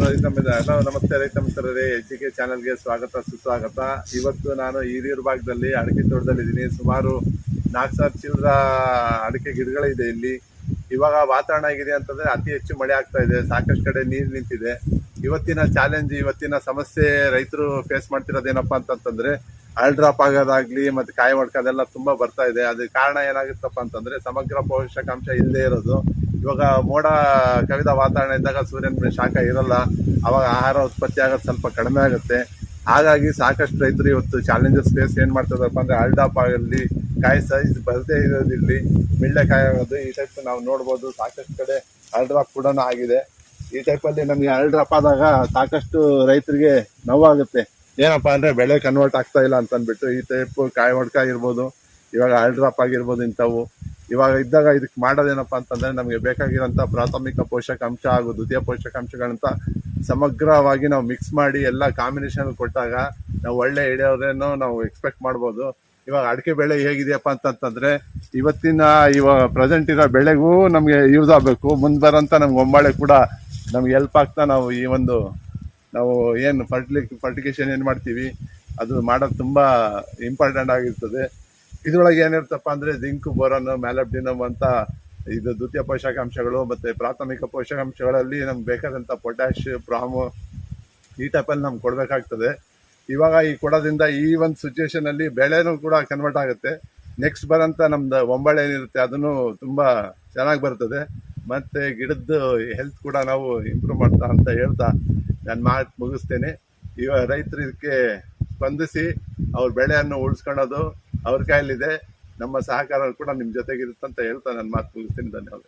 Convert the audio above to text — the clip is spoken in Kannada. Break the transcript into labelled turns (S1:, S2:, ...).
S1: ರೈತ ಹಲೋ ನಮಸ್ತೆ ರೈತ ಮಿತ್ರರೇ ಎಚ್ ಕೆ ಚಾನಲ್ಗೆ ಸ್ವಾಗತ, ಸುಸ್ವಾಗತ. ಇವತ್ತು ನಾನು ಹಿರಿಯೂರು ಭಾಗದಲ್ಲಿ ಅಡಿಕೆ ತೋಟದಲ್ಲಿದ್ದೀನಿ. ಸುಮಾರು ನಾಲ್ಕು ಸಾವಿರ ಚಿಲ್ಲರ ಅಡಿಕೆ ಗಿಡಗಳಿದೆ ಇಲ್ಲಿ. ಇವಾಗ ವಾತಾವರಣ ಆಗಿದೆ ಅಂತಂದ್ರೆ ಅತಿ ಹೆಚ್ಚು ಮಳೆ ಆಗ್ತಾ ಇದೆ. ಸಾಕಷ್ಟು ಕಡೆ ನೀರು ನಿಂತಿದೆ. ಇವತ್ತಿನ ಚಾಲೆಂಜ್ ಇವತ್ತಿನ ಸಮಸ್ಯೆ ರೈತರು ಫೇಸ್ ಮಾಡ್ತಿರೋದೇನಪ್ಪ ಅಂತಂತಂದರೆ ಆಲ್ ಡ್ರಾಪ್ ಆಗೋದಾಗ್ಲಿ ಮತ್ತೆ ಕಾಯಿ ಮಡ್ಕೋದೆಲ್ಲ ತುಂಬಾ ಬರ್ತಾ ಇದೆ. ಅದಕ್ಕೆ ಕಾರಣ ಏನಾಗುತ್ತಪ್ಪ ಅಂತಂದ್ರೆ, ಸಮಗ್ರ ಪೋಷಕಾಂಶ ಇಲ್ಲದೆ ಇರೋದು. ಇವಾಗ ಮೋಡ ಕವಿದ ವಾತಾವರಣ ಇದ್ದಾಗ ಸೂರ್ಯನ ಶಾಖ ಇರಲ್ಲ, ಅವಾಗ ಆಹಾರ ಉತ್ಪತ್ತಿ ಆಗೋದು ಸ್ವಲ್ಪ ಕಡಿಮೆ ಆಗುತ್ತೆ. ಹಾಗಾಗಿ ಸಾಕಷ್ಟು ರೈತರು ಇವತ್ತು ಚಾಲೆಂಜಸ್ ಫೇಸ್ ಏನು ಮಾಡ್ತಿದಾರಪ್ಪ ಅಂದ್ರೆ ಅಲ್ಡಾಪ್ ಆಗಿರಲಿ ಕಾಯಿ ಸೈಜ್ ಬರದೇ ಇರೋದಿರಲಿ ಮಿಳ್ಳೆ ಕಾಯಿ ಆಗೋದು ಈ ಟೈಪ್ ನಾವು ನೋಡ್ಬೋದು, ಸಾಕಷ್ಟು ಕಡೆ ಅಲ್ಡ್ರಾಪ್ ಕೂಡ ಆಗಿದೆ. ಈ ಟೈಪಲ್ಲಿ ನಮಗೆ ಅಲ್ಡ್ರಾಪ್ ಆದಾಗ ಸಾಕಷ್ಟು ರೈತರಿಗೆ ನೋವಾಗುತ್ತೆ. ಏನಪ್ಪಾ ಅಂದ್ರೆ ಬೆಳೆ ಕನ್ವರ್ಟ್ ಆಗ್ತಾ ಇಲ್ಲ ಅಂತ ಅಂದ್ಬಿಟ್ಟು ಈ ಟೈಪ್ ಕಾಯಿ ಹೊಡ್ಕ ಇರ್ಬೋದು, ಇವಾಗ ಅಲ್ಡ್ರಾಪ್ ಆಗಿರ್ಬೋದು ಇಂಥವು. ಇವಾಗ ಇದ್ದಾಗ ಇದಕ್ಕೆ ಮಾಡೋದೇನಪ್ಪ ಅಂತಂದ್ರೆ ನಮಗೆ ಬೇಕಾಗಿರೋಂಥ ಪ್ರಾಥಮಿಕ ಪೋಷಕಾಂಶ ಹಾಗೂ ದ್ವಿತೀಯ ಪೋಷಕಾಂಶಗಳಂತ ಸಮಗ್ರವಾಗಿ ನಾವು ಮಿಕ್ಸ್ ಮಾಡಿ ಎಲ್ಲ ಕಾಂಬಿನೇಷನ್ ಕೊಟ್ಟಾಗ ನಾವು ಒಳ್ಳೆ ಇಡೋದೇನು ನಾವು ಎಕ್ಸ್ಪೆಕ್ಟ್ ಮಾಡ್ಬೋದು. ಇವಾಗ ಅಡಿಕೆ ಬೆಳೆ ಹೇಗಿದೆಯಪ್ಪ ಅಂತಂತಂದರೆ ಇವತ್ತಿನ ಇವಾಗ ಪ್ರೆಸೆಂಟ್ ಇರೋ ಬೆಳೆಗೂ ನಮಗೆ ಯೂಸ್ ಆಗಬೇಕು. ಮುಂದೆ ಬರೋಂಥ ನಮ್ಗೆ ಒಂಬಾಳೆ ಕೂಡ ನಮ್ಗೆ ಹೆಲ್ಪ್ ಆಗ್ತಾ ನಾವು ಈ ಒಂದು ನಾವು ಏನು ಫರ್ಟಿಲಿ ಫರ್ಟಿಗೇಷನ್ ಏನು ಮಾಡ್ತೀವಿ? ಅದು ಮಾಡೋದು ತುಂಬ ಇಂಪಾರ್ಟೆಂಟ್ ಆಗಿರ್ತದೆ. ಇದ್ರೊಳಗೆ ಏನಿರ್ತಪ್ಪ ಅಂದ್ರೆ ಜಿಂಕ್, ಬೋರನ್, ಮ್ಯಾಲಬ್ಡಿನಮ್ ಅಂತ ಇದು ದ್ವಿತೀಯ ಪೋಷಕಾಂಶಗಳು ಮತ್ತೆ ಪ್ರಾಥಮಿಕ ಪೋಷಕಾಂಶಗಳಲ್ಲಿ ನಮ್ಗೆ ಬೇಕಾದಂಥ ಪೊಟ್ಯಾಶ್ ಪ್ರಾಮು ಈ ಟೈಪಲ್ಲಿ ನಮ್ಗೆ ಕೊಡಬೇಕಾಗ್ತದೆ. ಇವಾಗ ಈ ಕೊಡೋದ್ರಿಂದ ಈ ಒಂದು ಸಿಚುವೇಶನ್ ಅಲ್ಲಿ ಬೆಳೆನೂ ಕೂಡ ಕನ್ವರ್ಟ್ ಆಗುತ್ತೆ. ನೆಕ್ಸ್ಟ್ ಬರೋಂಥ ನಮ್ದು ಒಂಬಳೆ ಏನಿರುತ್ತೆ ಅದನ್ನು ತುಂಬಾ ಚೆನ್ನಾಗಿ ಬರ್ತದೆ. ಮತ್ತೆ ಗಿಡದ ಹೆಲ್ತ್ ಕೂಡ ನಾವು ಇಂಪ್ರೂವ್ ಮಾಡ್ತಾ ಅಂತ ಹೇಳ್ತಾ ನಾನು ಮಾತು ಮುಗಿಸ್ತೇನೆ. ಇವಾಗ ರೈತರು ಇದಕ್ಕೆ ಸ್ಪಂದಿಸಿ ಅವ್ರ ಬೆಳೆಯನ್ನು ಉಳಿಸ್ಕೊಳ್ಳೋದು ಅವ್ರ ಕೈಯಲ್ಲಿದೆ. ನಮ್ಮ ಸಹಕಾರ ಕೂಡ ನಿಮ್ಮ ಜೊತೆಗಿರುತ್ತಂತ ಹೇಳ್ತಾ ನನ್ನ ಮಾತು ಮುಗಿಸ್ತೀನಿ. ಧನ್ಯವಾದ